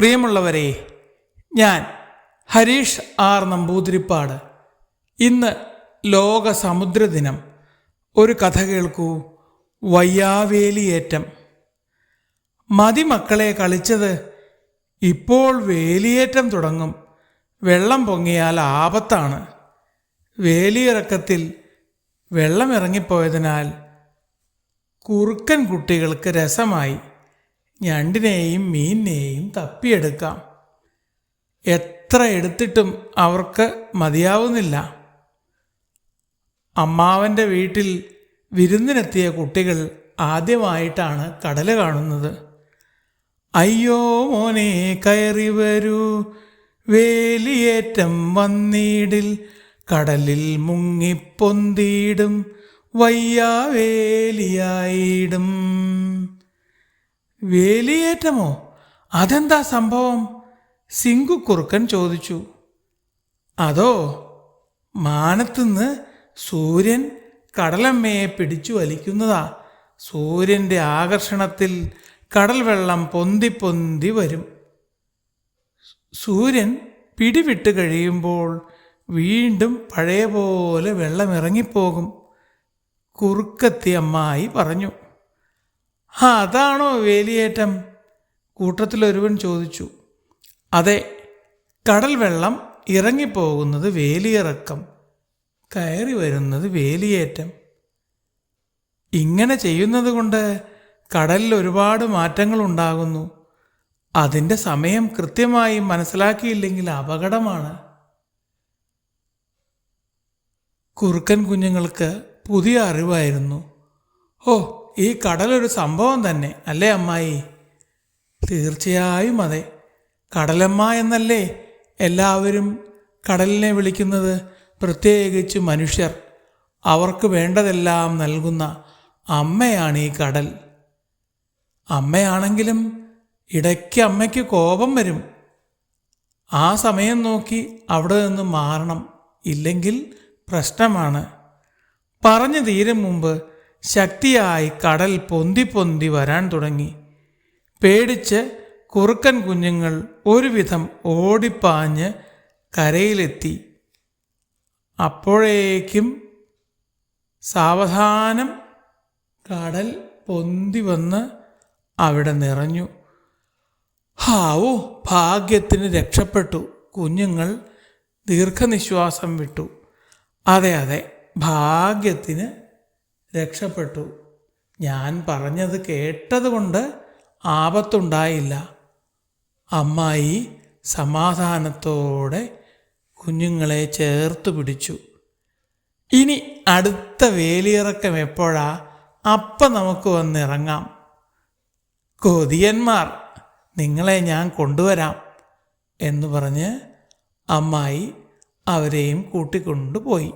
പ്രിയമുള്ളവരെ ഞാൻ ഹരീഷ് ആർ നമ്പൂതിരിപ്പാട്. ഇന്ന് ലോക സമുദ്ര ദിനം ഒരു കഥ കേൾക്കൂ. വയ്യാവേലിയേറ്റം. മതിമക്കളെ കളിച്ചത് ഇപ്പോൾ വേലിയേറ്റം തുടങ്ങും. വെള്ളം പൊങ്ങിയാൽ ആപത്താണ്. വേലിയിറക്കത്തിൽ വെള്ളം ഇറങ്ങിപ്പോയതിനാൽ കുറുക്കൻ കുട്ടികൾക്ക് രസമായി. ഞണ്ടിനെയും മീനിനെയും തപ്പിയെടുക്കാം. എത്ര എടുത്തിട്ടും അവർക്ക് മതിയാവുന്നില്ല. അമ്മാവന്റെ വീട്ടിൽ വിരുന്നിനെത്തിയ കുട്ടികൾ ആദ്യമായിട്ടാണ് കടൽ കാണുന്നത്. അയ്യോ മോനെ കയറി വരൂ. വേലിയേറ്റം വന്നീടിൽ കടലിൽ മുങ്ങിപ്പൊന്തിയിടും വയ്യാവേലിയായിടും. വേലിയേറ്റമോ? അതെന്താ സംഭവം? സിങ്കു കുറുക്കൻ ചോദിച്ചു. അതോ മാനത്തുനിന്ന് സൂര്യൻ കടലമ്മയെ പിടിച്ചു വലിക്കുന്നതാ? സൂര്യന്റെ ആകർഷണത്തിൽ കടൽ വെള്ളം പൊന്തി പൊന്തി വരും. സൂര്യൻ പിടിവിട്ട് കഴിയുമ്പോൾ വീണ്ടും പഴയ പോലെ വെള്ളമിറങ്ങിപ്പോകും കുറുക്കത്തി അമ്മായി പറഞ്ഞു. അതാണോ വേലിയേറ്റം? കൂട്ടത്തിലൊരുവൻ ചോദിച്ചു. അതെ കടൽ വെള്ളം ഇറങ്ങിപ്പോകുന്നത് വേലിയിറക്കം. കയറി വരുന്നത് വേലിയേറ്റം. ഇങ്ങനെ ചെയ്യുന്നത് കൊണ്ട് കടലിൽ ഒരുപാട് മാറ്റങ്ങൾ ഉണ്ടാകുന്നു അതിന്റെ സമയം കൃത്യമായി മനസ്സിലാക്കിയില്ലെങ്കിൽ അപകടമാണ്. കുറുക്കൻ കുഞ്ഞുങ്ങൾക്ക് പുതിയ അറിവായിരുന്നു. ഓ ഈ കടലൊരു സംഭവം തന്നെ അല്ലേ അമ്മായി? തീർച്ചയായും അതെ. കടലമ്മ എന്നല്ലേ എല്ലാവരും കടലിനെ വിളിക്കുന്നത്? പ്രത്യേകിച്ച് മനുഷ്യർ. അവർക്ക് വേണ്ടതെല്ലാം നൽകുന്ന അമ്മയാണ് ഈ കടൽ. അമ്മയാണെങ്കിലും ഇടയ്ക്ക് അമ്മയ്ക്ക് കോപം വരും. ആ സമയം നോക്കി അവിടെ നിന്ന് മാറണം. ഇല്ലെങ്കിൽ പ്രശ്നമാണ്. പറഞ്ഞു തീരും മുമ്പ് ശക്തിയായി കടൽ പൊന്തി പൊന്തി വരാൻ തുടങ്ങി. പേടിച്ച് കുറുക്കൻ കുഞ്ഞുങ്ങൾ ഒരുവിധം ഓടിപ്പാഞ്ഞ് കരയിലെത്തി. അപ്പോഴേക്കും സാവധാനം കടൽ പൊന്തി വന്ന് അവിടെ നിറഞ്ഞു. ഹാവോ ഭാഗ്യത്തിന് രക്ഷപ്പെട്ടു. കുഞ്ഞുങ്ങൾ ദീർഘനിശ്വാസം വിട്ടു. അതെ അതെ ഭാഗ്യത്തിന് രക്ഷപ്പെട്ടു. ഞാൻ പറഞ്ഞത് കേട്ടതുകൊണ്ട് ആപത്തുണ്ടായില്ല. അമ്മായി സമാധാനത്തോടെ കുഞ്ഞുങ്ങളെ ചേർത്ത് പിടിച്ചു. ഇനി അടുത്ത വേലിയിറക്കം എപ്പോഴാ? അപ്പ നമുക്ക് വന്നിറങ്ങാം. കൊതിയന്മാർ നിങ്ങളെ ഞാൻ കൊണ്ടുവരാം എന്ന് പറഞ്ഞ് അമ്മായി അവരെയും കൂട്ടിക്കൊണ്ടുപോയി.